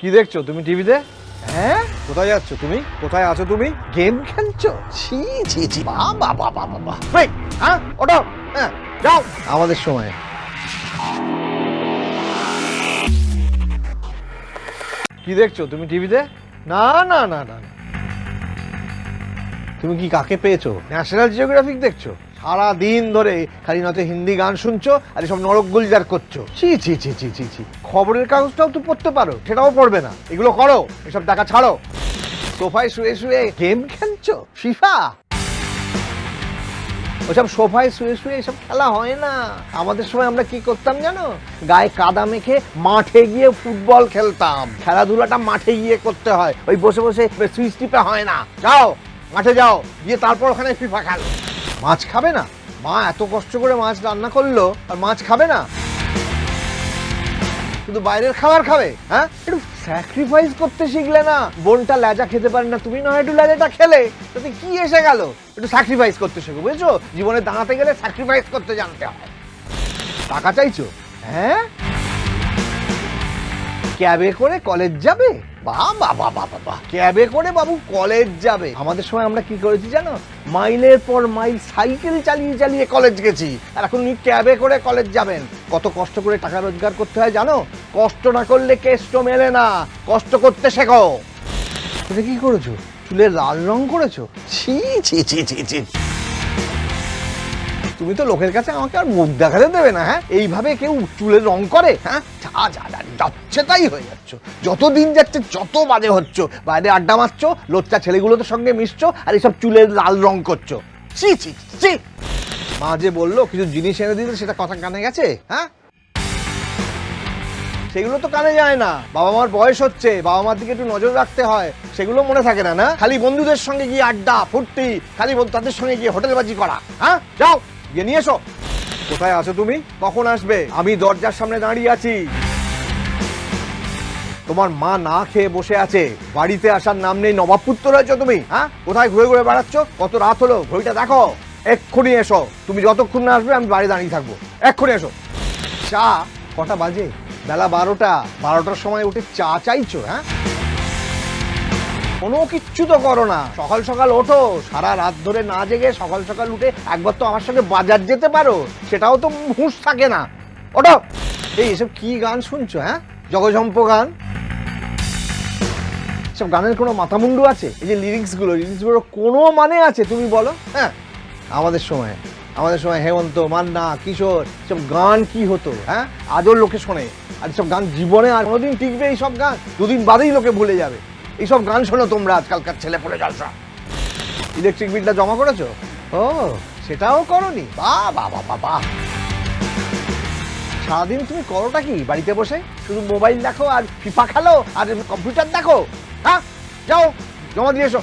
কি দেখছ তুমি টিভিতে? হ্যাঁ? কোথায় যাচ্ছ তুমি? কোথায় আছো তুমি? গেম খেলছো? ছি ছি ছি বাবা বাবা বাবা এই, হ্যাঁ ওটো হ্যাঁ যাও। আমাদের সময়। কি দেখছ তুমি টিভিতে? না না না না না। তুমি কি কাকে পেয়েছ? ন্যাশনাল জিওগ্রাফিক দেখছ? সারা দিন ধরে খালি নয়তো হিন্দি গান শুনছো আর এসব নরক গুলজার করছ। ছি ছি ছি ছি ছি ছি। খবরের কাগজটাও তো পড়তে পারো, সেটাও পড়বে না। এগুলো করো, এসব টাকা ছাড়ো। সোফায় শুয়ে শুয়ে গেম খেলছো? ফিফা? ওসব সোফায় শুয়ে শুয়ে এসব খেলা হয় না। আমাদের সময় আমরা কি করতাম জানো? গায়ে কাদা মেখে মাঠে গিয়ে ফুটবল খেলতাম। খেলাধুলাটা মাঠে গিয়ে করতে হয়। ওই বসে বসে সুইচ টিপে হয় না। যাও, মাঠে যাও, গিয়ে তারপর ওখানে ফিফা খেলো। মাছ খাবে না? মা এত কষ্ট করে মাছ রান্না করল আর মাছ খাবে না? শুধু বাইরের খাবার খাবে হ্যাঁ? একটু স্যাক্রিফাইস করতে শিখলে না, বোনটা লেজা খেতে পারে না, তুমি নয় একটু লেজাটা খেলে, তাতে কি এসে গেল? একটু স্যাক্রিফাইস করতে শেখো, বুঝেছ? জীবনে দাঁড়াতে গেলে স্যাক্রিফাইস করতে জানতে হয়। টাকা চাইছো? হ্যাঁ? ক্যাবে করে কলেজ যাবে? বাবা বাবা বাবা ক্যাবে করে বাবু কলেজ যাবে। আমাদের সময় আমরা কি করেছি জানো? মাইলের পর মাইল সাইকেল চালিয়ে চালিয়ে কলেজ গেছি। আর এখন উনি ক্যাবে করে কলেজ যাবেন। কত কষ্ট করে টাকা রোজগার করতে হয় জানো? কষ্ট না করলে কেষ্ট মেলে না। কষ্ট করতে শেখো। এটা কি করেছ? চুলে লাল রং করেছ? ছি ছি ছি ছি ছি। তুমি তো লোকের কাছে আমাকে আর মুখ দেখাতে দেবে না হ্যাঁ? এইভাবে কেউ চুলের রং করে হ্যাঁ? যা যা যাচ্ছে তাই হয়ে যাচ্ছ। যত দিন যাচ্ছে যত বাজে হচ্ছ। বাইরে আড্ডা মারছো, লোচ্চা ছেলেগুলোর সঙ্গে মিশছো আর এইসব চুলের লাল রং করছ। ছি ছি ছি। মা যে বলল, কিছু জিনিস এনে দিতে সেটা কথা কানে গেছে? হ্যাঁ? সেগুলো তো কানে যায় না। বাবা মার বয়স হচ্ছে, বাবা মার দিকে একটু নজর রাখতে হয়। সেগুলো মনে থাকে না না? খালি বন্ধুদের সঙ্গে গিয়ে আড্ডা, ফুর্তি, খালি তাদের সঙ্গে গিয়ে হোটেলবাজি করা হ্যাঁ? যাও, গিয়ে নিয়ে এসো। কোথায় আছো তুমি? কখন আসবে? আমি দরজার সামনে দাঁড়িয়ে আছি। তোমার মা না খেয়ে বসে আছে। বাড়িতে আসার নাম নেই নবাবপুত্র রয়েছো তুমি হ্যাঁ? কোথায় ঘুরে ঘুরে বেড়াচ্ছ? কত রাত হলো? ঘড়িটা দেখো। এক্ষুনি এসো। তুমি যতক্ষণ না আসবে, আমি বাড়ি দাঁড়িয়ে থাকব। এক্ষুনি এসো। চা, কটা বাজে? বেলা বারোটা। বারোটার সময় উঠে চা চাইছো হ্যাঁ? কোনো কিচ্ছু তো করো না। সকাল সকাল ওঠো। সারা রাত ধরে না জেগে সকাল সকাল উঠে একবার তো আমার সঙ্গে বাজার যেতে পারো। সেটাও তো হুঁশ থাকে না। ওঠো। এই, এসব কি গান শুনছো হ্যাঁ? জগজম্প গান? সব গানের কোনো মাথামুন্ডু আছে? এই যে লিরিক্সগুলো লিরিক্সগুলোর কোনো মানে আছে তুমি বলো? হ্যাঁ? আমাদের সময় আমাদের সময় হেমন্ত, মান্না, কিশোর সব গান কি হতো হ্যাঁ? আজও লোকে শোনে। আর সব গান জীবনে আর কোনোদিন টিকবে এই সব গান? দুদিন বাদেই লোকে ভুলে যাবে। এইসব গান শোনো তোমরা আজকালকার ছেলে পড়ে জলসা ইলেকট্রিক বিলটা জমা করেছ? ও, সেটাও করনি। বা বা বা বা সারাদিন তুমি করোটা কি? বাড়িতে বসে শুধু মোবাইল দেখো আর ফিফা খেলো আর কম্পিউটার দেখো হ্যাঁ? যাও, জমা দিয়ে এসো।